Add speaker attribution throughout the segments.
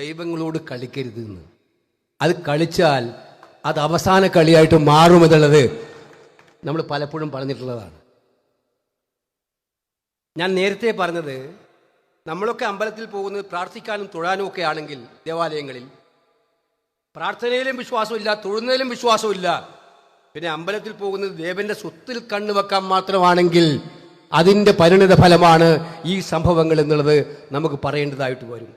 Speaker 1: ദൈവങ്ങളോട് കളിക്കരുത് എന്ന് അത് കളിച്ചാൽ അത് അവസാന കളിയായിട്ട് മാറുമെന്നുള്ളത് നമ്മൾ പലപ്പോഴും പറഞ്ഞിട്ടുള്ളതാണ്. ഞാൻ നേരത്തെ പറഞ്ഞത് നമ്മളൊക്കെ അമ്പലത്തിൽ പോകുന്നത് പ്രാർത്ഥിക്കാനും തൊഴാനും ഒക്കെ ആണെങ്കിൽ ദേവാലയങ്ങളിൽ പ്രാർത്ഥനയിലും വിശ്വാസമില്ല തൊഴുന്നതിലും വിശ്വാസമില്ല. പിന്നെ അമ്പലത്തിൽ പോകുന്നത് ദേവന്റെ സ്വത്തിൽ കണ്ണു വെക്കാൻ മാത്രമാണെങ്കിൽ അതിന്റെ പരിണിത ഫലമാണ് ഈ സംഭവങ്ങൾ എന്നുള്ളത് നമുക്ക് പറയേണ്ടതായിട്ട് വരും.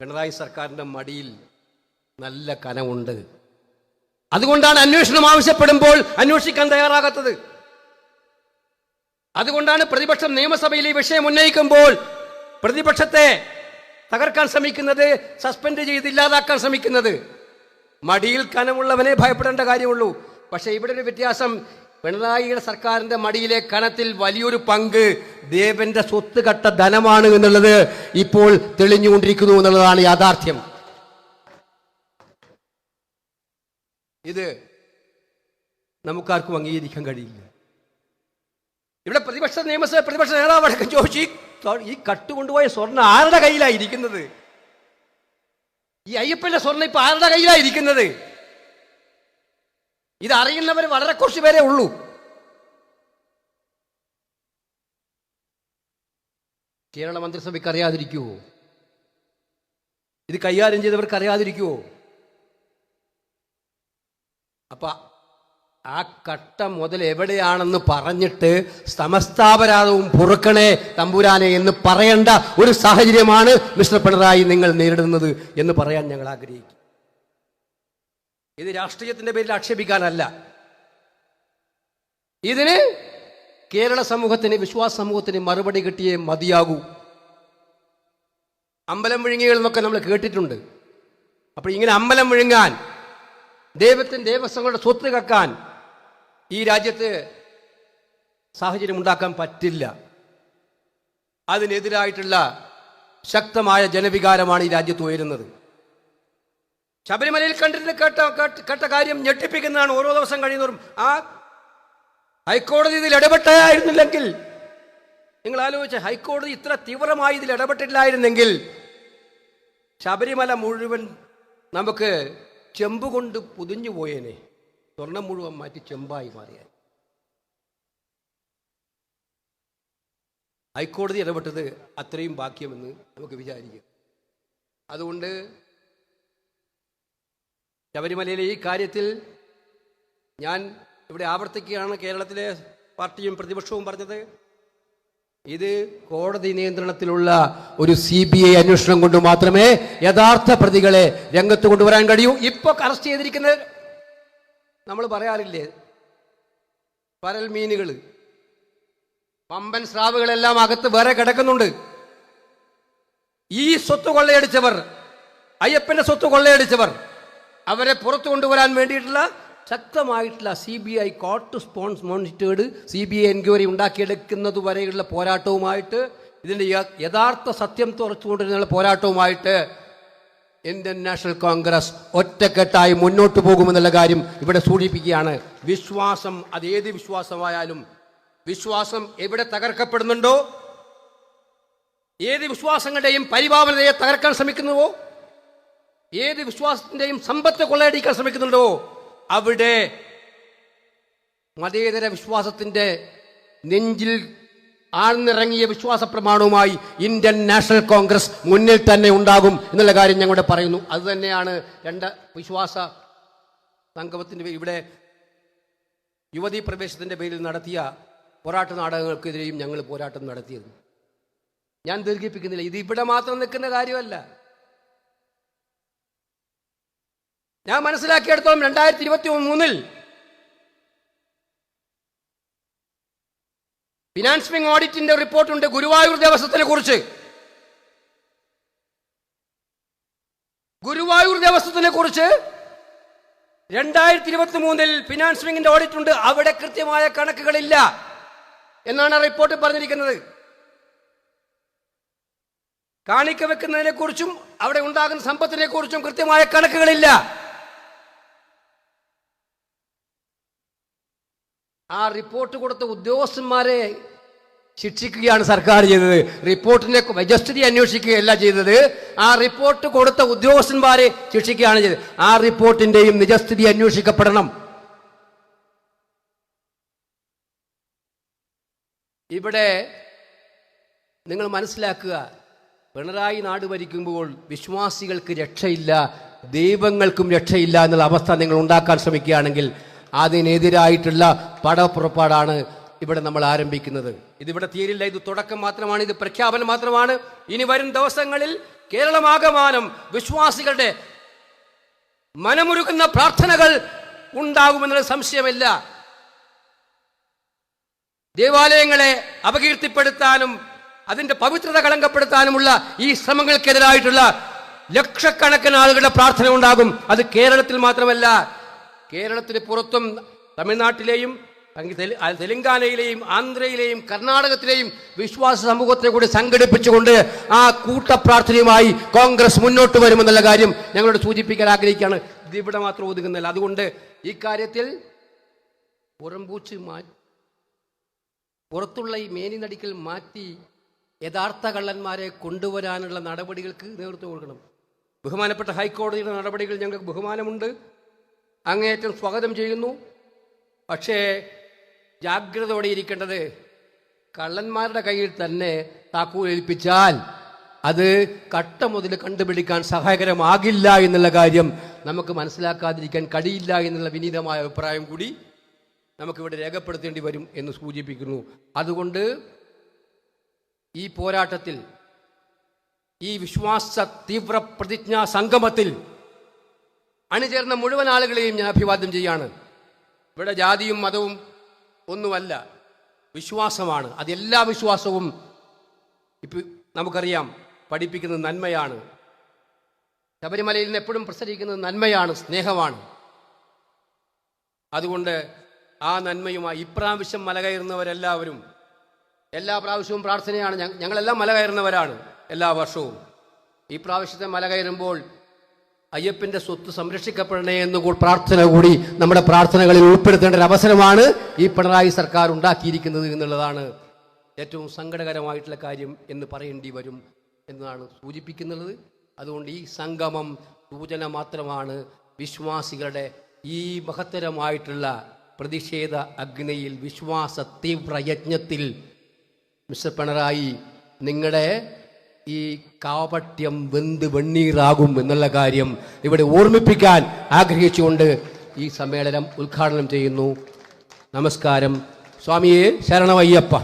Speaker 1: പിണറായി സർക്കാരിന്റെ മടിയിൽ നല്ല കനമുണ്ട് അതുകൊണ്ടാണ് അന്വേഷണം ആവശ്യപ്പെടുമ്പോൾ അന്വേഷിക്കാൻ തയ്യാറാകാത്തത്. അതുകൊണ്ടാണ് പ്രതിപക്ഷം നിയമസഭയിൽ ഈ വിഷയം ഉന്നയിക്കുമ്പോൾ പ്രതിപക്ഷത്തെ തകർക്കാൻ ശ്രമിക്കുന്നത് സസ്പെൻഡ് ചെയ്ത് ഇല്ലാതാക്കാൻ ശ്രമിക്കുന്നത്. മടിയിൽ കനമുള്ളവനെ ഭയപ്പെടേണ്ട കാര്യമുള്ളൂ. പക്ഷേ ഇവിടെ ഒരു വ്യത്യാസം പിണറായിയുടെ സർക്കാരിന്റെ മടിയിലെ കണത്തിൽ വലിയൊരു പങ്ക് ദേവന്റെ സ്വത്ത് കട്ട ധനമാണ് എന്നുള്ളത് ഇപ്പോൾ തെളിഞ്ഞുകൊണ്ടിരിക്കുന്നു എന്നുള്ളതാണ് യാഥാർത്ഥ്യം. ഇത് നമുക്കാർക്കും അംഗീകരിക്കാൻ കഴിയില്ല. ഇവിടെ പ്രതിപക്ഷ നിയമസഭ പ്രതിപക്ഷ നേതാവ് അടക്കം ചോദിച്ചു ഈ കട്ടുകൊണ്ടുപോയ സ്വർണം ആരുടെ കയ്യിലായിരിക്കുന്നത് ഈ അയ്യപ്പന്റെ സ്വർണം ഇപ്പൊ ആരുടെ കയ്യിലാണ് ഇരിക്കുന്നത് ഇത് അറിയുന്നവർ വളരെ കുറച്ച് പേരെ ഉള്ളൂ. കേരള മന്ത്രിസഭയ്ക്ക് അറിയാതിരിക്കുവോ? ഇത് കൈകാര്യം ചെയ്തവർക്ക് അറിയാതിരിക്കുവോ? അപ്പ ആ കട്ട മുതൽ എവിടെയാണെന്ന് പറഞ്ഞിട്ട് സമസ്താപരാധവും പൊറുക്കണേ തമ്പുരാനെ എന്ന് പറയേണ്ട ഒരു സാഹചര്യമാണ് മിസ്റ്റർ പിണറായി നിങ്ങൾ നേരിടുന്നത് എന്ന് പറയാൻ ഞങ്ങൾ ആഗ്രഹിക്കും ഇത് രാഷ്ട്രീയത്തിന്റെ പേരിൽ ആക്ഷേപിക്കാനല്ല. ഇതിന് കേരള സമൂഹത്തിന് വിശ്വാസ സമൂഹത്തിന് മറുപടി കിട്ടിയേ മതിയാകൂ. അമ്പലം വിഴുങ്ങികൾ എന്നൊക്കെ നമ്മൾ കേട്ടിട്ടുണ്ട്. അപ്പോൾ ഇങ്ങനെ അമ്പലം വിഴുങ്ങാൻ ദൈവത്തിന്റെ ദേവസ്വങ്ങളുടെ സ്വത്ത് കക്കാൻ ഈ രാജ്യത്ത് സാഹചര്യം ഉണ്ടാക്കാൻ പറ്റില്ല. അതിനെതിരായിട്ടുള്ള ശക്തമായ ജനവികാരമാണ് ഈ രാജ്യത്ത് ഉയരുന്നത്. ശബരിമലയിൽ കണ്ടിട്ട് കേട്ട കേട്ട- കാര്യം ഞെട്ടിപ്പിക്കുന്നതാണ് ഓരോ ദിവസം കഴിയുന്നവരും ആ ഹൈക്കോടതി ഇതിൽ ഇടപെട്ടായിരുന്നില്ലെങ്കിൽ നിങ്ങൾ ആലോചിച്ച ഹൈക്കോടതി ഇത്ര തീവ്രമായി ഇതിൽ ഇടപെട്ടില്ലായിരുന്നെങ്കിൽ ശബരിമല മുഴുവൻ നമുക്ക് ചെമ്പ് കൊണ്ട് പുതിഞ്ഞു പോയേനെ. സ്വർണം മുഴുവൻ മാറ്റി ചെമ്പായി മാറിയാൽ ഹൈക്കോടതി ഇടപെട്ടത് അത്രയും ബാക്യമെന്ന് നമുക്ക് വിചാരിക്കാം. അതുകൊണ്ട് ശബരിമലയിലെ ഈ കാര്യത്തിൽ ഞാൻ ഇവിടെ ആവർത്തിക്കുകയാണ് കേരളത്തിലെ പാർട്ടിയും പ്രതിപക്ഷവും പറഞ്ഞത്. ഇത് കോടതി നിയന്ത്രണത്തിലുള്ള ഒരു സി ബി ഐ അന്വേഷണം കൊണ്ട് മാത്രമേ യഥാർത്ഥ പ്രതികളെ രംഗത്ത് കൊണ്ടുവരാൻ കഴിയൂ. ഇപ്പൊ അറസ്റ്റ് ചെയ്തിരിക്കുന്നത് നമ്മൾ പറയാറില്ലേ? പരൽ മീനുകൾ പമ്പൻ സ്രാവുകളെല്ലാം അകത്ത് വേറെ കിടക്കുന്നുണ്ട്. ഈ സ്വത്ത് കൊള്ളയടിച്ചവർ അയ്യപ്പന്റെ സ്വത്ത് കൊള്ളയടിച്ചവർ അവരെ പുറത്തു കൊണ്ടുവരാൻ വേണ്ടിയിട്ടുള്ള ശക്തമായിട്ടുള്ള C B I court sponsored monitored C B I enquiry ഉണ്ടാക്കിയെടുക്കുന്നത് വരെയുള്ള പോരാട്ടവുമായിട്ട് ഇതിന്റെ യഥാർത്ഥ സത്യം തുറച്ചുകൊണ്ടിരുന്ന പോരാട്ടവുമായിട്ട് ഇന്ത്യൻ നാഷണൽ കോൺഗ്രസ് ഒറ്റക്കെട്ടായി മുന്നോട്ട് പോകുമെന്നുള്ള കാര്യം ഇവിടെ സൂചിപ്പിക്കുകയാണ്. വിശ്വാസം അത് ഏത് വിശ്വാസമായാലും വിശ്വാസം എവിടെ തകർക്കപ്പെടുന്നുണ്ടോ ഏത് വിശ്വാസങ്ങളുടെയും പരിഭാവനതയെ തകർക്കാൻ ശ്രമിക്കുന്നുവോ ഏത് വിശ്വാസത്തിന്റെയും സമ്പത്ത് കൊള്ളയടിക്കാൻ ശ്രമിക്കുന്നുണ്ടോ അവിടെ മതേതര വിശ്വാസത്തിന്റെ നെഞ്ചിൽ ആഴ്ന്നിറങ്ങിയ വിശ്വാസ പ്രമാണവുമായി ഇന്ത്യൻ നാഷണൽ കോൺഗ്രസ് മുന്നിൽ തന്നെ ഉണ്ടാകും എന്നുള്ള കാര്യം ഞങ്ങളുടെ പറയുന്നു. അത് തന്നെയാണ് രണ്ട് വിശ്വാസ സംഗമത്തിന്റെ ഇവിടെ യുവതീ പ്രവേശത്തിന്റെ പേരിൽ നടത്തിയ പോരാട്ട നാടകങ്ങൾക്കെതിരെയും ഞങ്ങൾ പോരാട്ടം നടത്തിയിരുന്നു. ഞാൻ ദീർഘിപ്പിക്കുന്നില്ല. ഇത് ഇവിടെ മാത്രം നിൽക്കുന്ന കാര്യമല്ല. ഞാൻ മനസ്സിലാക്കിയെടുത്തോളം രണ്ടായിരത്തി ഇരുപത്തി മൂന്നിൽ ഫിനാൻസിംഗ് ഓഡിറ്റിന്റെ റിപ്പോർട്ടുണ്ട് ഗുരുവായൂർ ദേവസ്വത്തിനെ കുറിച്ച്. ഗുരുവായൂർ ദേവസ്വത്തിനെ കുറിച്ച് രണ്ടായിരത്തി ഇരുപത്തി മൂന്നിൽ ഫിനാൻസ് വിങ്ങിന്റെ ഓഡിറ്റ് ഉണ്ട്. അവിടെ കൃത്യമായ കണക്കുകളില്ല എന്നാണ് റിപ്പോർട്ട് പറഞ്ഞിരിക്കുന്നത്. കാണിക്ക വെക്കുന്നതിനെ കുറിച്ചും അവിടെ ഉണ്ടാകുന്ന സമ്പത്തിനെ കുറിച്ചും കൃത്യമായ കണക്കുകളില്ല. ആ റിപ്പോർട്ട് കൊടുത്ത ഉദ്യോഗസ്ഥന്മാരെ ശിക്ഷിക്കുകയാണ് സർക്കാർ ചെയ്തത്. റിപ്പോർട്ടിനെ മജസ്റ്റി അന്വേഷിക്കുകയല്ല ചെയ്തത്. ആ റിപ്പോർട്ട് കൊടുത്ത ഉദ്യോഗസ്ഥന്മാരെ ശിക്ഷിക്കുകയാണ് ചെയ്തത്. ആ റിപ്പോർട്ടിന്റെയും നിജസ്ഥിതി അന്വേഷിക്കപ്പെടണം. ഇവിടെ നിങ്ങൾ മനസ്സിലാക്കുക പിണറായി നാട് ഭരിക്കുമ്പോൾ വിശ്വാസികൾക്ക് രക്ഷയില്ല ദൈവങ്ങൾക്കും രക്ഷയില്ല എന്നുള്ള അവസ്ഥ നിങ്ങൾ ഉണ്ടാക്കാൻ ശ്രമിക്കുകയാണെങ്കിൽ അതിനെതിരായിട്ടുള്ള പടപ്പുറപ്പാടാണ് ഇവിടെ നമ്മൾ ആരംഭിക്കുന്നത്. ഇതിവിടെ തീരില്ല ഇത് തുടക്കം മാത്രമാണ് ഇത് പ്രഖ്യാപനം മാത്രമാണ്. ഇനി വരും ദിവസങ്ങളിൽ കേരളമാകമാനം വിശ്വാസികളുടെ മനമുരുകുന്ന പ്രാർത്ഥനകൾ ഉണ്ടാകുമെന്നുള്ള സംശയമില്ല. ദേവാലയങ്ങളെ അപകീർത്തിപ്പെടുത്താനും അതിന്റെ പവിത്രത കളങ്കപ്പെടുത്താനുമുള്ള ഈ ശ്രമങ്ങൾക്കെതിരായിട്ടുള്ള ലക്ഷക്കണക്കിന് ആളുകളുടെ പ്രാർത്ഥന ഉണ്ടാകും. അത് കേരളത്തിൽ മാത്രമല്ല കേരളത്തിന് പുറത്തും തമിഴ്നാട്ടിലെയും തെലങ്കാനയിലെയും ആന്ധ്രയിലെയും കർണാടകത്തിലെയും വിശ്വാസ സമൂഹത്തെ കൂടി സംഘടിപ്പിച്ചുകൊണ്ട് ആ കൂട്ടപ്രാർത്ഥനയുമായി കോൺഗ്രസ് മുന്നോട്ട് വരുമെന്നുള്ള കാര്യം ഞങ്ങളോട് സൂചിപ്പിക്കാൻ ആഗ്രഹിക്കുകയാണ്. ഇതിവിടെ മാത്രം ഒതുങ്ങുന്നില്ല അതുകൊണ്ട് ഈ കാര്യത്തിൽ പുറംപൂച്ച് മാറ്റി പുറത്തുള്ള ഈ മേനി നടിക്കൽ മാറ്റി യഥാർത്ഥ കള്ളന്മാരെ കൊണ്ടുവരാനുള്ള നടപടികൾക്ക് നേതൃത്വം കൊടുക്കണം. ബഹുമാനപ്പെട്ട ഹൈക്കോടതിയുടെ നടപടികൾ ഞങ്ങൾക്ക് ബഹുമാനമുണ്ട്. അങ്ങേയറ്റം സ്വാഗതം ചെയ്യുന്നു. പക്ഷേ ജാഗ്രതയോടെ ഇരിക്കേണ്ടത് കള്ളന്മാരുടെ കയ്യിൽ തന്നെ താക്കോൽ ഏൽപ്പിച്ചാൽ അത് കട്ട മുതൽ കണ്ടുപിടിക്കാൻ സഹായകരമാകില്ല എന്നുള്ള കാര്യം നമുക്ക് മനസ്സിലാക്കാതിരിക്കാൻ കഴിയില്ല എന്നുള്ള വിനീതമായ അഭിപ്രായം കൂടി നമുക്കിവിടെ രേഖപ്പെടുത്തേണ്ടി വരും എന്ന് സൂചിപ്പിക്കുന്നു. അതുകൊണ്ട് ഈ പോരാട്ടത്തിൽ ഈ വിശ്വാസ തീവ്ര പ്രതിജ്ഞാ സംഗമത്തിൽ അണിചേർന്ന മുഴുവൻ ആളുകളെയും ഞാൻ അഭിവാദ്യം ചെയ്യാണ്. ഇവിടെ ജാതിയും മതവും ഒന്നുമല്ല വിശ്വാസമാണ്. അത് എല്ലാ വിശ്വാസവും ഇപ്പം നമുക്കറിയാം പഠിപ്പിക്കുന്നത് നന്മയാണ്. ശബരിമലയിൽ നിന്ന് എപ്പോഴും പ്രസരിക്കുന്നത് നന്മയാണ് സ്നേഹമാണ്. അതുകൊണ്ട് ആ നന്മയുമായി ഇപ്രാവശ്യം മല കയറുന്നവരെല്ലാവരും എല്ലാ പ്രാവശ്യവും പ്രാർത്ഥനയാണ് ഞങ്ങളെല്ലാം മല കയറുന്നവരാണ് എല്ലാ വർഷവും. ഈ പ്രാവശ്യത്തെ മല കയറുമ്പോൾ അയ്യപ്പന്റെ സ്വത്ത് സംരക്ഷിക്കപ്പെടണേ എന്ന് പ്രാർത്ഥന കൂടി നമ്മുടെ പ്രാർത്ഥനകളിൽ ഉൾപ്പെടുത്തേണ്ട ഒരു അവസരമാണ് ഈ പിണറായി സർക്കാർ ഉണ്ടാക്കിയിരിക്കുന്നത് എന്നുള്ളതാണ് ഏറ്റവും സങ്കടകരമായിട്ടുള്ള കാര്യം എന്ന് പറയേണ്ടി വരും എന്നാണ് സൂചിപ്പിക്കുന്നത്. അതുകൊണ്ട് ഈ സംഗമം സൂചന മാത്രമാണ് വിശ്വാസികളുടെ ഈ മഹത്തരമായിട്ടുള്ള പ്രതിഷേധ അഗ്നിയിൽ വിശ്വാസ തീവ്ര യജ്ഞത്തിൽ മിസ്റ്റർ പിണറായി നിങ്ങളുടെ ഈ കാപട്യം വെന്ത് വെണ്ണീറാകും എന്നുള്ള കാര്യം ഇവിടെ ഓർമ്മിപ്പിക്കാൻ ആഗ്രഹിച്ചുകൊണ്ട് ഈ സമ്മേളനം ഉദ്ഘാടനം ചെയ്യുന്നു. നമസ്കാരം. സ്വാമിയെ ശരണമയ്യപ്പ.